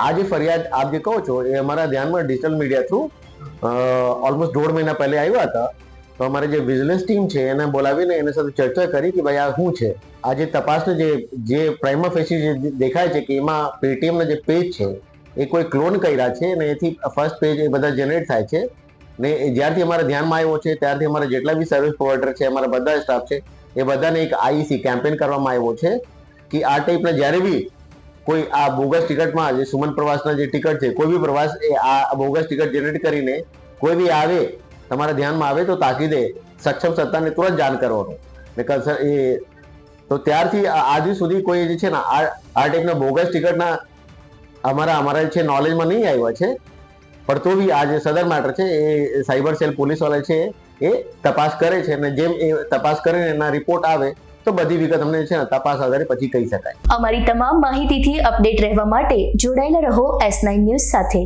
આ જે ફરિયાદ આપ જે કહો છો, એ અમારા ધ્યાનમાં ડિજિટલ મીડિયા થ્રુ ઓલમોસ્ટ દોઢ મહિના પહેલે આવ્યા હતા. તો અમારે જે વિજિલન્સ ટીમ છે, એને બોલાવીને એની સાથે ચર્ચા કરી કે ભાઈ આ શું છે? આ જે તપાસનું જે જે પ્રાઇમા ફેસી જે દેખાય છે કે એમાં પેટીએમના જે પેજ છે, એ કોઈ ક્લોન કર્યા છે અને એથી ફર્સ્ટ પેજ એ બધા જનરેટ થાય છે. ને જ્યારથી અમારા ધ્યાનમાં આવ્યો છે, ત્યારથી અમારા જેટલા બી સર્વિસ પ્રોવાઈડર છે, અમારા બધા સ્ટાફ છે, એ બધાને એક આઈસી કેમ્પેન કરવામાં આવ્યો છે કે આ ટાઈપના જ્યારે બી કોઈ આ બોગસ ટિકિટમાં જે સુમન પ્રવાસના જે ટિકિટ છે, કોઈ બી પ્રવાસ એ આ બોગસ ટિકિટ જનરેટ કરીને કોઈ બી આવે, તમારા ધ્યાનમાં આવે તો તાકીદે સક્ષમ સત્તાને તુરંત જાણ કરવાનું ને કન્સર એ તો ત્યારથી આજ સુધી કોઈ જે છે ને, આ આ ટાઈપના બોગસ ટિકિટના અમારા અમારા છે નોલેજમાં નહીં આવ્યા છે, પણ તો બી આ જે સદર મેટર છે, એ સાયબર સેલ પોલીસવાળા છે, એ તપાસ કરે છે અને જેમ એ તપાસ કરીને એના રિપોર્ટ આવે તો બધી વિગત અમને છે તપાસ આધારે પછી કહી શકાય. અમારી તમામ માહિતીથી અપડેટ રહેવા માટે જોડાયેલા રહો એસ નાઇન ન્યૂઝ સાથે.